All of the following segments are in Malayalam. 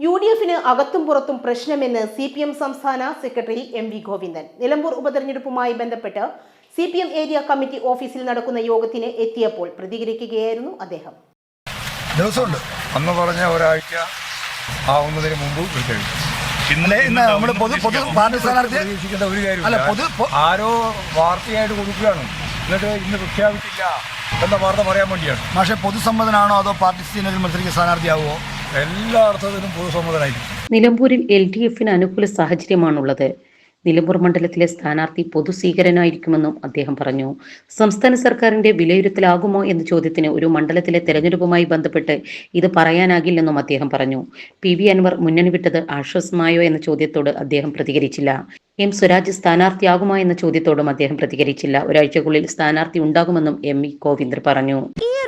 യു ഡി എഫിന് അകത്തും പുറത്തും പ്രശ്നമെന്ന് സി പി എം സംസ്ഥാന secretary M V Govindan. Nilambur ഉപതെരഞ്ഞെടുപ്പുമായി ബന്ധപ്പെട്ട് C P M area committee ഓഫീസിൽ നടക്കുന്ന യോഗത്തിന് എത്തിയപ്പോൾ പ്രതികരിക്കുകയായിരുന്നു അദ്ദേഹം. ദിവസമുണ്ട്. അന്ന് പറഞ്ഞ ഒരാഴ്ച ആവുന്നതിന് മുമ്പ് ഇന്നലെ ഇന്ന് നമ്മൾ പൊതു പൊതു പാർട്ടി സ്ഥാനാർത്ഥി പ്രതീക്ഷിക്കേണ്ട ഒരു അല്ല, പൊതു- ആരോ വാർത്തയായിട്ട് കൊടുക്കുകയാണ്. എന്നിട്ട് ഇന്ന് പ്രഖ്യാപിച്ചില്ല എന്ന വാർത്ത പറയാൻ വേണ്ടിയാണ്. പക്ഷേ പൊതുസമ്മതനാണോ അതോ പാർട്ടി സീനിയറിൽ മത്സരിക്കുന്ന സ്ഥാനാർത്ഥിയാവുമോ എല്ലാ അർത്ഥത്തിലും പൊതുസമ്മതനായിരിക്കും. നിലമ്പൂരിൽ എൽ ഡി എഫിന് അനുകൂല സാഹചര്യമാണുള്ളത്. നിലമ്പൂർ മണ്ഡലത്തിലെ സ്ഥാനാർത്ഥി പൊതുസ്വീകരനായിരിക്കുമെന്നും അദ്ദേഹം പറഞ്ഞു. സംസ്ഥാന സർക്കാരിന്റെ വിലയിരുത്തലാകുമോ എന്ന ചോദ്യത്തിന് ഒരു മണ്ഡലത്തിലെ തെരഞ്ഞെടുപ്പുമായി ബന്ധപ്പെട്ട് ഇത് പറയാനാകില്ലെന്നും അദ്ദേഹം പറഞ്ഞു. പി വി അൻവർ മുന്നണി വിട്ടത് ആശ്വാസമായോ എന്ന ചോദ്യത്തോട് അദ്ദേഹം പ്രതികരിച്ചില്ല. എം സ്വരാജ് സ്ഥാനാർത്ഥിയാകുമോ എന്ന ചോദ്യത്തോടും അദ്ദേഹം പ്രതികരിച്ചില്ല. ഒരാഴ്ചക്കുള്ളിൽ സ്ഥാനാർത്ഥി ഉണ്ടാകുമെന്നും എം ഇ കോവിന്ദർ പറഞ്ഞു.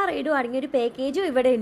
എല്ലാ റൈഡും ഒരു പാക്കേജും ഇവിടെ ഉണ്ട്